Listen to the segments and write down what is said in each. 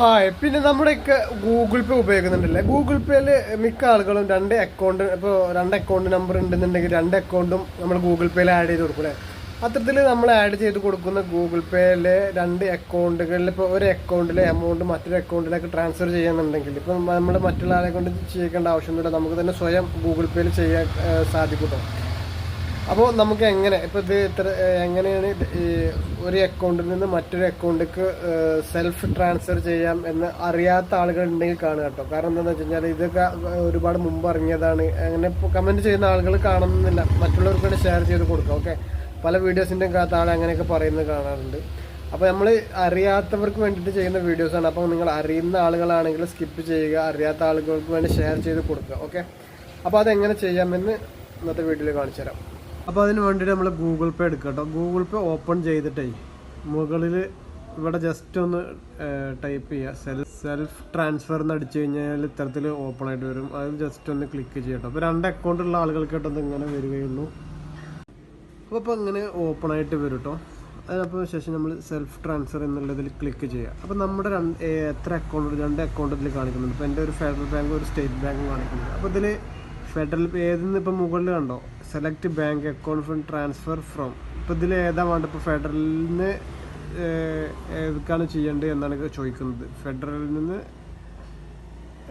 ആ പിന്നെ നമ്മുടെയൊക്കെ ഗൂഗിൾ പേ ഉപയോഗിക്കുന്നുണ്ടല്ലേ? ഗൂഗിൾ പേയിൽ മിക്ക ആളുകളും രണ്ട് അക്കൗണ്ട് ഇപ്പോൾ രണ്ട് അക്കൗണ്ട് നമ്പർ ഉണ്ടെന്നുണ്ടെങ്കിൽ രണ്ട് അക്കൗണ്ടും നമ്മൾ ഗൂഗിൾ പേയിൽ ആഡ് ചെയ്ത് കൊടുക്കും അല്ലേ? അത്തരത്തിൽ നമ്മൾ ആഡ് ചെയ്ത് കൊടുക്കുന്ന ഗൂഗിൾ പേയിലെ രണ്ട് അക്കൗണ്ടുകളിൽ ഇപ്പോൾ ഒരു അക്കൗണ്ടിലെ എമൗണ്ട് മറ്റൊരു അക്കൗണ്ടിലേക്ക് ട്രാൻസ്ഫർ ചെയ്യുന്നുണ്ടെങ്കിൽ ഇപ്പം നമ്മൾ മറ്റുള്ള ആളെ കൊണ്ട് ചെയ്യിക്കേണ്ട ആവശ്യമൊന്നുമില്ല നമുക്ക് തന്നെ സ്വയം ഗൂഗിൾ പേയിൽ ചെയ്യാൻ സാധിക്കും അപ്പോൾ നമുക്ക് എങ്ങനെ ഇപ്പോൾ ഇത് ഇത്ര എങ്ങനെയാണ് ഒരു അക്കൗണ്ടിൽ നിന്ന് മറ്റൊരു അക്കൗണ്ടിലേക്ക് സെൽഫ് ട്രാൻസ്ഫർ ചെയ്യാം എന്ന് അറിയാത്ത ആളുകൾ ഉണ്ടെങ്കിൽ കാണുക കേട്ടോ. കാരണം എന്താണെന്ന് വെച്ച് കഴിഞ്ഞാൽ ഇതൊക്കെ ഒരുപാട് മുമ്പ് ഇറങ്ങിയതാണ്. അങ്ങനെ കമന്റ് ചെയ്യുന്ന ആളുകൾ കാണുന്നില്ല. മറ്റുള്ളവർക്ക് വേണ്ടി ഷെയർ ചെയ്ത് കൊടുക്കാം ഓക്കെ പല വീഡിയോസിന്റെ താഴെ അങ്ങനെയൊക്കെ പറയുന്നത് കാണാറുണ്ട്. അപ്പോൾ നമ്മൾ അറിയാത്തവർക്ക് വേണ്ടിയിട്ട് ചെയ്യുന്ന വീഡിയോസാണ് അപ്പോൾ നിങ്ങൾ അറിയുന്ന ആളുകളാണെങ്കിൽ സ്കിപ്പ് ചെയ്യുക അറിയാത്ത ആളുകൾക്ക് വേണ്ടി ഷെയർ ചെയ്ത് കൊടുക്കുക ഓക്കെ അപ്പോൾ അതെങ്ങനെ ചെയ്യാമെന്ന് ഇന്നത്തെ വീഡിയോയിൽ കാണിച്ചു തരാം അപ്പോൾ അതിന് വേണ്ടിയിട്ട് നമ്മൾ ഗൂഗിൾ പേ എടുക്കുക കേട്ടോ ഗൂഗിൾ പേ ഓപ്പൺ ചെയ്തിട്ടേ മുകളിൽ ഇവിടെ ജസ്റ്റ് ഒന്ന് ടൈപ്പ് ചെയ്യുക സെൽഫ് സെൽഫ് ട്രാൻസ്ഫർ എന്ന് അടിച്ചു കഴിഞ്ഞാൽ ഇത്തരത്തിൽ ഓപ്പൺ ആയിട്ട് വരും. അത് ജസ്റ്റ് ഒന്ന് ക്ലിക്ക് ചെയ്യട്ടോ. അപ്പോൾ രണ്ട് അക്കൗണ്ട് ഉള്ള ആളുകൾക്ക് കേട്ടോ ഇങ്ങനെ വരികയുള്ളൂ. അപ്പോൾ അപ്പോൾ ഇങ്ങനെ ഓപ്പൺ ആയിട്ട് വരും കേട്ടോ അതിനപ്പോൾ ശേഷം നമ്മൾ സെൽഫ് ട്രാൻസ്ഫർ എന്നുള്ളതിൽ ക്ലിക്ക് ചെയ്യുക അപ്പോൾ നമ്മുടെ രണ്ട് എത്ര അക്കൗണ്ട് രണ്ട് അക്കൗണ്ടിൽ കാണിക്കുന്നുണ്ട്. ഇപ്പോൾ എന്റെ ഒരു ഫെഡറൽ ബാങ്കും ഒരു സ്റ്റേറ്റ് ബാങ്കും കാണിക്കുന്നുണ്ട്. അപ്പോൾ ഇതിൽ ഫെഡറൽ ഏതെന്ന് ഇപ്പോൾ മുകളിൽ കണ്ടോ? Select bank account from transfer from. ഇപ്പോൾ ഇതിൽ ഏതാ വേണ്ട ഇപ്പോൾ ഫെഡറലിൽ നിന്ന് ഏതൊക്കെയാണ് ചെയ്യേണ്ടത് എന്നാണ് ചോദിക്കുന്നത്. ഫെഡറലിൽ നിന്ന്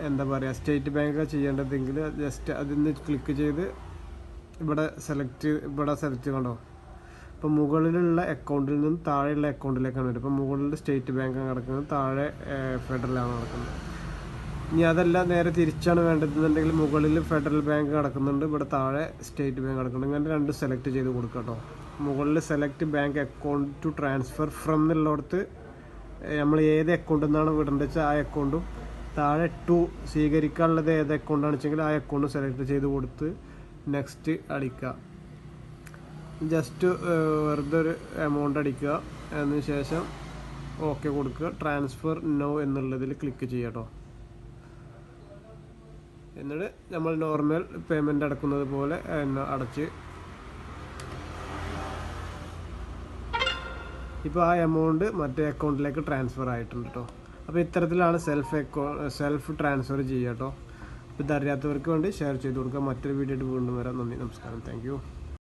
എന്താ പറയുക സ്റ്റേറ്റ് ബാങ്കാണ് ചെയ്യേണ്ടതെങ്കിൽ ജസ്റ്റ് അതിൽ നിന്ന് ക്ലിക്ക് ചെയ്ത് ഇവിടെ സെലക്ട് ഇവിടെ സെലക്ട് കണ്ടോ ഇപ്പോൾ മുകളിലുള്ള അക്കൗണ്ടിൽ നിന്ന് താഴെയുള്ള അക്കൗണ്ടിലേക്കാണ് വരും ഇപ്പോൾ മുകളിൽ സ്റ്റേറ്റ് ബാങ്കാണ് കിടക്കുന്നത് താഴെ ഫെഡറലാണ് നടക്കുന്നത്. ഇനി അതല്ല നേരെ തിരിച്ചാണ് വേണ്ടതെന്നുണ്ടെങ്കിൽ മുകളിൽ ഫെഡറൽ ബാങ്ക് കിടക്കുന്നുണ്ട് ഇവിടെ താഴെ സ്റ്റേറ്റ് ബാങ്ക് കിടക്കുന്നുണ്ട് ഇങ്ങനെ രണ്ട് സെലക്ട് ചെയ്ത് കൊടുക്കുക കേട്ടോ. മുകളിൽ select bank account to transfer from എന്നുള്ളിടത്ത് നമ്മൾ ഏത് അക്കൗണ്ടിൽ നിന്നാണ് വിടേണ്ടത് വെച്ചാൽ ആ അക്കൗണ്ടും താഴെ ടു സ്വീകരിക്കാനുള്ളത് ഏത് അക്കൗണ്ടാണ് വെച്ചെങ്കിൽ ആ അക്കൗണ്ട് സെലക്ട് ചെയ്ത് കൊടുത്ത് നെക്സ്റ്റ് അടിക്കുക. ജസ്റ്റ് വെറുതെ ഒരു എമൗണ്ട് അടിക്കുക. അതിന് ശേഷം ഓക്കെ കൊടുക്കുക. ട്രാൻസ്ഫർ നോ എന്നുള്ളതിൽ ക്ലിക്ക് ചെയ്യാം കേട്ടോ. എന്നിട്ട് നമ്മൾ നോർമൽ പേയ്മെന്റ് അടക്കുന്നത് പോലെ അടച്ച്. ഇപ്പോൾ ആ എമൗണ്ട് മറ്റേ അക്കൗണ്ടിലേക്ക് ട്രാൻസ്ഫർ ആയിട്ടുണ്ട് കേട്ടോ അപ്പോൾ ഇത്തരത്തിലാണ് സെൽഫ് അക്കൗ സെൽഫ് ട്രാൻസ്ഫർ ചെയ്യുക കേട്ടോ അപ്പോൾ ഇതറിയാത്തവർക്ക് വേണ്ടി ഷെയർ ചെയ്ത് കൊടുക്കുക മറ്റൊരു വീഡിയോ ആയിട്ട് വീണ്ടും വരാം. നന്ദി നമസ്കാരം. താങ്ക്